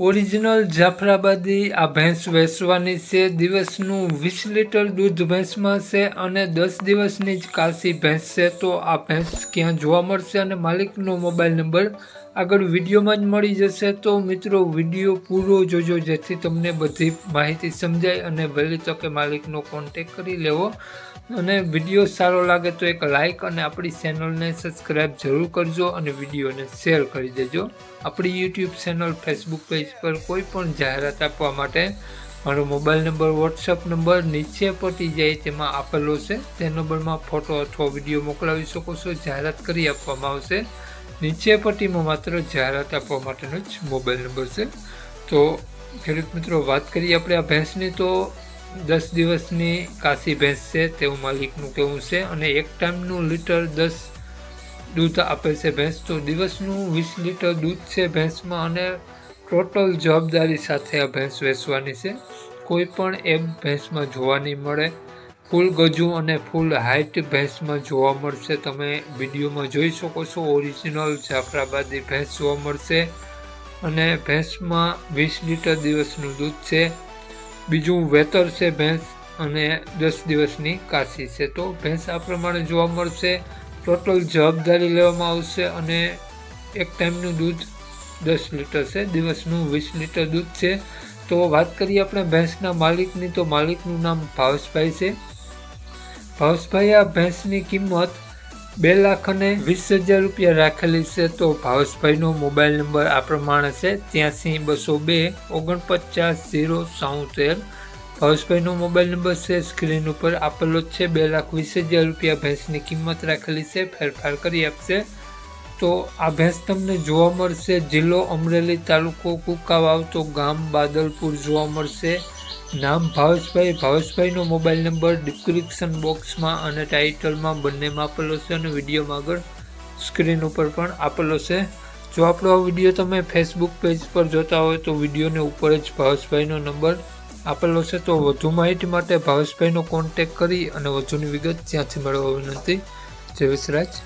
Original Jafarabadi આ ભેંસ વેચવાની છે. દિવસનું વીસ લીટર દૂધ ભેંસમાં છે અને દસ દિવસની જ કાશી ભેંસ છે. તો આ ભેંસ ક્યાં જોવા મળશે અને માલિકનો મોબાઈલ નંબર આગળ વિડીયોમાં જ મળી જશે તો મિત્રો, વીડિયો પૂરો જોજો, જેથી તમને બધી માહિતી સમજાય અને વહેલી તકે માલિકનો કોન્ટેક કરી લેવો. અને વીડિયો સારો લાગે તો એક લાઇક અને આપણી ચેનલને સબસ્ક્રાઈબ જરૂર કરજો અને વિડીયોને શેર કરી દેજો. આપણી યુટ્યુબ ચેનલ ફેસબુક પેજ પર કોઈ પણ જાહેરાત આપવા માટે મારો મોબાઈલ નંબર વોટ્સઅપ નંબર નીચે પટી જાય તેમાં આપેલો છે. તે નંબરમાં ફોટો અથવા વીડિયો મોકલાવી શકો છો. જાહેરાત કરી આપવામાં આવશે. નીચે પટ્ટીમાં માત્ર જાહેરાત આપવા માટેનો જ મોબાઈલ નંબર છે. તો ખેડૂત મિત્રો, વાત કરીએ આપણે આ ભેંસની, તો દસ દિવસની કાશી ભેંસ છે, તેવું માલિકનું કહેવું છે અને એક ટાઈમનું લીટર દસ દૂધ આપે છે ભેંસ. તો દિવસનું વીસ લીટર દૂધ છે ભેંસમાં અને ટોટલ જવાબદારી સાથે આ ભેંસ વેચવાની છે. કોઈ પણ એમ ભેંસમાં જોવા નહીં મળે. ફૂલ ગજુ અને ફૂલ હાઇટ ભેંસમાં જોવા મળશે. તમે વિડીયોમાં જોઈ શકો છો, ઓરિજિનલ જાફરાબાદી ભેંસ જોવા મળશે અને ભેંસમાં વીસ લીટર દિવસનું દૂધ છે. બીજું વેતર છે ભેંસ અને દસ દિવસની કાશી છે. તો ભેંસ આ પ્રમાણે જોવા મળશે. ટોટલ જવાબદારી લેવામાં આવશે અને એક ટાઈમનું દૂધ દસ લીટર છે. દિવસનું વીસ લીટર દૂધ છે. તો વાત કરીએ આપણે ભેંસના માલિકની. તો માલિકનું નામ ભાવેશભાઈ છે. ભાવેશભાઈ આ ભેંસની કિંમત બે લાખ અને વીસ હજાર રૂપિયા રાખેલી છે. તો ભાવસભાઈનો મોબાઈલ નંબર આ પ્રમાણે છે. ત્યાંસી બસો બે ઓગણપચાસ ઝીરો સાઉતેર. ભાવેશભાઈનો મોબાઈલ નંબર છે. સ્ક્રીન ઉપર આપેલો જ છે. બે લાખ વીસ હજાર રૂપિયા ભેંસની કિંમત રાખેલી છે. ફેરફાર કરી આપશે. તો આ ભેંસ તમને જોવા મળશે. જિલ્લો અમરેલી તાલુકો કુકાવ આવતો ગામ બાદલપુર જોવા મળશે. નામ ભાવેશભાઈ. ભાવેશભાઈનો મોબાઈલ નંબર ડિસ્ક્રિપ્શન બોક્સમાં અને ટાઇટલમાં બંનેમાં આપેલો છે અને વિડીયોમાં આગળ સ્ક્રીન ઉપર પણ આપેલો છે. જો આપણો આ વીડિયો તમે ફેસબુક પેજ પર જોતા હોય તો વિડીયોને ઉપર જ ભાવેશભાઈનો નંબર આપેલો છે. તો વધુ માહિતી માટે ભાવેશભાઈનો કોન્ટેક કરી અને વધુની વિગત ત્યાંથી મેળવવા વિનંતી. જય વિસરાજ.